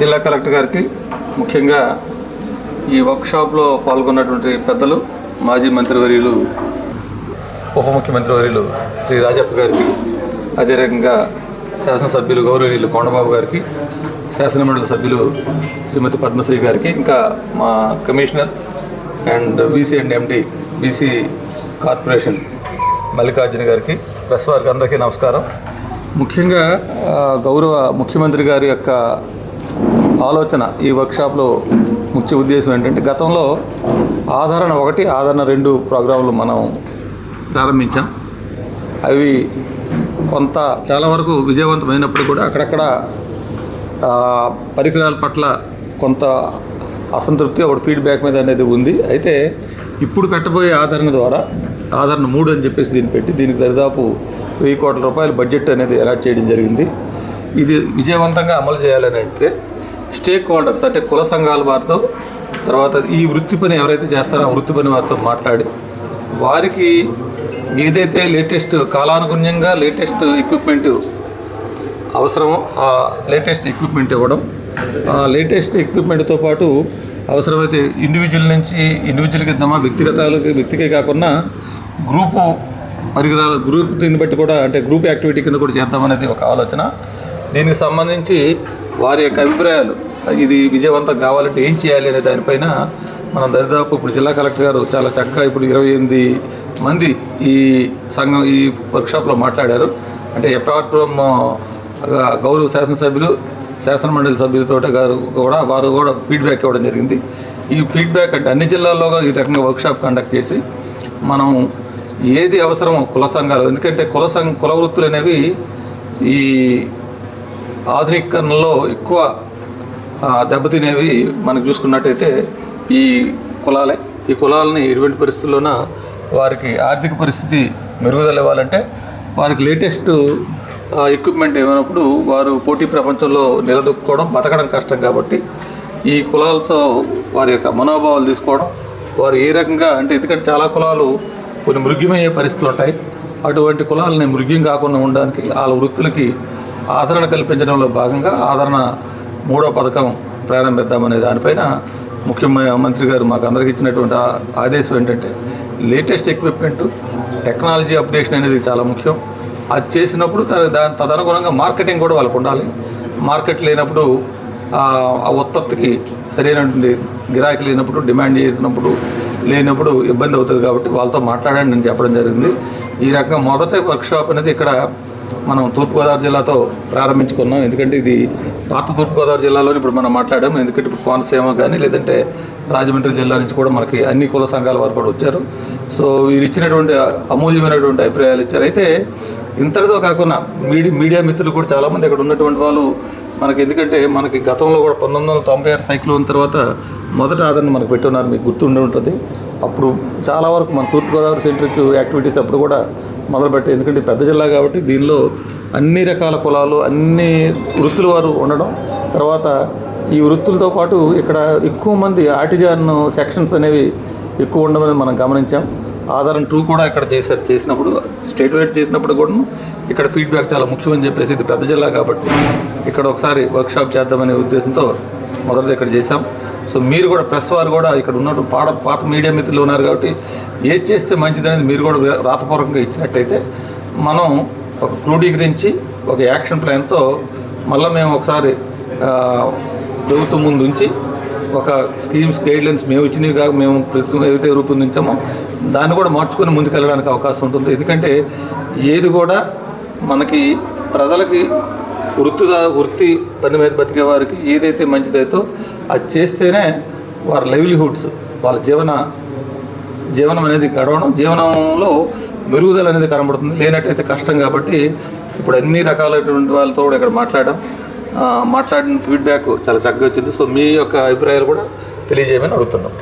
జిల్లా కలెక్టర్ గారికి ముఖ్యంగా ఈ వర్క్షాప్లో పాల్గొన్నటువంటి పెద్దలు మాజీ మంత్రివర్యులు ఉప ముఖ్యమంత్రి వర్యులు శ్రీ రాజప్ప గారికి అదే రకంగా శాసనసభ్యులు గౌరవనీయులు కొండబాబు గారికి శాసనమండలి సభ్యులు శ్రీమతి పద్మశ్రీ గారికి ఇంకా మా commissioner and BC and MD BC corporation Mallikarjuna గారికి ప్రెస్ వారికి అందరికీ నమస్కారం. ముఖ్యంగా గౌరవ ముఖ్యమంత్రి గారి యొక్క ఆలోచన ఈ వర్క్షాప్లో ముఖ్య ఉద్దేశం ఏంటంటే గతంలో ఆదరణ ఒకటి ఆదరణ రెండు ప్రోగ్రాంలు మనం ప్రారంభించాం. అవి కొంత చాలా వరకు విజయవంతమైనప్పుడు కూడా అక్కడక్కడ పరికరాల పట్ల కొంత అసంతృప్తి ఒకటి ఫీడ్బ్యాక్ మీద అనేది ఉంది. అయితే ఇప్పుడు పెట్టబోయే ఆదరణ ద్వారా ఆదరణ మూడు అని చెప్పేసి దీన్ని పెట్టి దీనికి దరిదాపు వెయ్యి కోట్ల రూపాయల బడ్జెట్ అనేది అలాట్ చేయడం జరిగింది. ఇది విజయవంతంగా అమలు చేయాలని అంటే స్టేక్ హోల్డర్స్ అంటే కుల సంఘాల వారితో తర్వాత ఈ వృత్తి పని ఎవరైతే చేస్తారో ఆ వృత్తి పని వారితో మాట్లాడి వారికి ఏదైతే లేటెస్ట్ కాలానుగుణ్యంగా లేటెస్ట్ ఎక్విప్మెంట్ అవసరమో ఆ లేటెస్ట్ ఎక్విప్మెంట్ ఇవ్వడం ఆ లేటెస్ట్ ఎక్విప్మెంట్తో పాటు అవసరమైతే ఇండివిజువల్ నుంచి ఇండివిజువల్కి ఇద్దామా వ్యక్తిగతాలకి వ్యక్తికే కాకుండా గ్రూపు పరికరాల గ్రూప్ దీన్ని బట్టి కూడా అంటే గ్రూప్ యాక్టివిటీ కింద కూడా చేద్దామనేది ఒక ఆలోచన. దీనికి సంబంధించి వారి యొక్క అభిప్రాయాలు ఇది విజయవంతం కావాలంటే ఏం చేయాలి అనే దానిపైన మనం దరిదాపు ఇప్పుడు జిల్లా కలెక్టర్ గారు చాలా చక్కగా ఇప్పుడు ఇరవై ఎనిమిది మంది ఈ సంఘం ఈ వర్క్షాప్లో మాట్లాడారు. అంటే అపార్ట్ ఫ్రమ్ గౌరవ శాసనసభ్యులు శాసన మండలి సభ్యులతో గారు కూడా వారు కూడా ఫీడ్బ్యాక్ ఇవ్వడం జరిగింది. ఈ ఫీడ్బ్యాక్ అంటే అన్ని జిల్లాల్లో ఈ రకంగా వర్క్షాప్ కండక్ట్ చేసి మనం ఏది అవసరమో కుల సంఘాలు ఎందుకంటే కుల సంఘ కుల వృత్తులు అనేవి ఈ ఆధునీకరణలో ఎక్కువ దెబ్బతినేవి మనకు చూసుకున్నట్టయితే ఈ కులాలే. ఈ కులాలని ఎటువంటి పరిస్థితుల్లోన వారికి ఆర్థిక పరిస్థితి మెరుగుదల ఇవ్వాలంటే వారికి లేటెస్ట్ ఎక్విప్మెంట్ ఏమైనప్పుడు వారు పోటీ ప్రపంచంలో నిలదొక్కుకోవడం బతకడం కష్టం కాబట్టి ఈ కులాలతో వారి యొక్క మనోభావాలు తీసుకోవడం వారు ఏ రకంగా అంటే ఎందుకంటే చాలా కులాలు కొన్ని మృగ్యమయ్యే పరిస్థితులు ఉంటాయి. అటువంటి కులాలని మృగ్యం కాకుండా ఉండడానికి వాళ్ళ వృత్తులకి ఆదరణ కల్పించడంలో భాగంగా ఆదరణ మూడో పథకం ప్రారంభిద్దామనే దానిపైన ముఖ్యమంత్రి గారు మాకు అందరికి ఇచ్చినటువంటి ఆదేశం ఏంటంటే లేటెస్ట్ ఎక్విప్మెంట్ టెక్నాలజీ అప్డేషన్ అనేది చాలా ముఖ్యం. అది చేసినప్పుడు దాని తదనుగుణంగా మార్కెటింగ్ కూడా వాళ్ళకు ఉండాలి. మార్కెట్ లేనప్పుడు ఆ ఉత్పత్తికి సరైనటువంటి గిరాకీ లేనప్పుడు డిమాండ్ చేసినప్పుడు లేనప్పుడు ఇబ్బంది అవుతుంది కాబట్టి వాళ్ళతో మాట్లాడండి అని చెప్పడం జరిగింది. ఈ రకంగా మొదట వర్క్షాప్ అనేది ఇక్కడ మనం తూర్పుగోదావరి జిల్లాతో ప్రారంభించుకున్నాం. ఎందుకంటే ఇది పాత తూర్పుగోదావరి జిల్లాలో ఇప్పుడు మనం మాట్లాడాము ఎందుకంటే ఇప్పుడు కోనసీమ కానీ లేదంటే రాజమండ్రి జిల్లా నుంచి కూడా మనకి అన్ని కుల సంఘాల వారు కూడా వచ్చారు. సో వీరు ఇచ్చినటువంటి అమూల్యమైనటువంటి అభిప్రాయాలు ఇచ్చారు. అయితే ఇంతటితో కాకుండా మీడియా మీడియా మిత్రులు కూడా చాలామంది అక్కడ ఉన్నటువంటి వాళ్ళు మనకి ఎందుకంటే మనకి గతంలో కూడా పంతొమ్మిది వందల తొంభై ఆరు సైక్లోన్ తర్వాత మొదట ఆదరణ మనకు పెట్టున్నారు. మీకు గుర్తుండి ఉంటుంది. అప్పుడు చాలా వరకు మన తూర్పుగోదావరి సెంట్రిక్ యాక్టివిటీస్ అప్పుడు కూడా మొదలుపెట్టే. ఎందుకంటే పెద్ద జిల్లా కాబట్టి దీనిలో అన్ని రకాల కులాలు అన్ని వృత్తుల వారు ఉండడం. తర్వాత ఈ వృత్తులతో పాటు ఇక్కడ ఎక్కువ మంది ఆర్టిజాన్ సెక్షన్స్ అనేవి ఎక్కువ ఉండమని మనం గమనించాం. ఆధారం టూ కూడా ఇక్కడ చేశారు చేసినప్పుడు స్టేట్ వైడ్ చేసినప్పుడు కూడా ఇక్కడ ఫీడ్బ్యాక్ చాలా ముఖ్యమని చెప్పేసి ఇది పెద్ద జిల్లా కాబట్టి ఇక్కడ ఒకసారి వర్క్షాప్ చేద్దామనే ఉద్దేశంతో మొదటిది ఇక్కడ చేశాం. సో మీరు కూడా ప్రెస్ వారు కూడా ఇక్కడ ఉన్నట్టు పాట పాత మీడియా మిత్రులు ఉన్నారు కాబట్టి ఏది చేస్తే మంచిదనేది మీరు కూడా రాతపూర్వకంగా ఇచ్చినట్టయితే మనం ఒక క్రోడీకరించి ఒక యాక్షన్ ప్లాన్తో మళ్ళీ మేము ఒకసారి ప్రభుత్వం ముందు ఉంచి ఒక స్కీమ్స్ గైడ్లైన్స్ మేము ఇచ్చినవి కాక మేము ప్రస్తుతం ఏదైతే రూపొందించామో దాన్ని కూడా మార్చుకొని ముందుకెళ్ళడానికి అవకాశం ఉంటుంది. ఎందుకంటే ఏది కూడా మనకి ప్రజలకి వృత్తి వృత్తి పని మీద బతికే వారికి ఏదైతే మంచిదైతే అది చేస్తేనే వారి లైవ్లీహుడ్స్ వాళ్ళ జీవన జీవనం అనేది గడవడం జీవనంలో మెరుగుదల అనేది కనబడుతుంది. లేనట్టయితే కష్టం కాబట్టి ఇప్పుడు అన్ని రకాలైనటువంటి వాళ్ళతో కూడా ఇక్కడ మాట్లాడడం మాట్లాడిన ఫీడ్బ్యాక్ చాలా చక్కగా వచ్చింది. సో మీ యొక్క అభిప్రాయాలు కూడా తెలియజేయమని అడుగుతున్నాం.